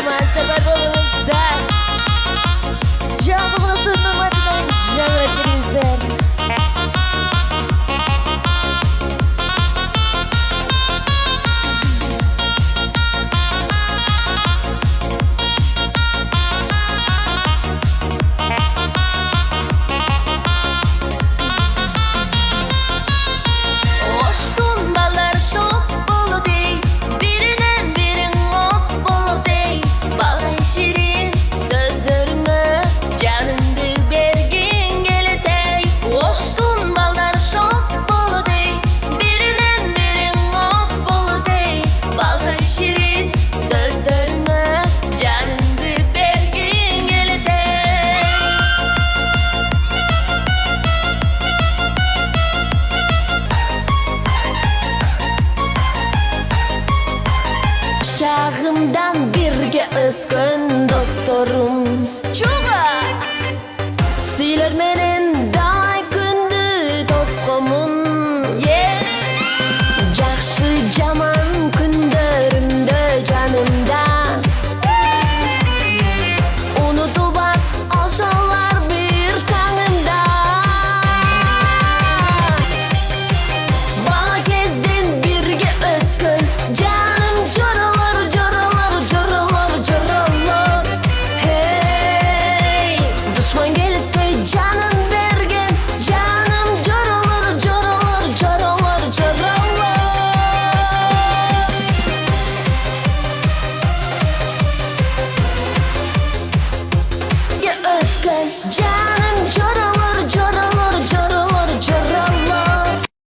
I'm más, te kızgın dostlarım. Çok Siler beni.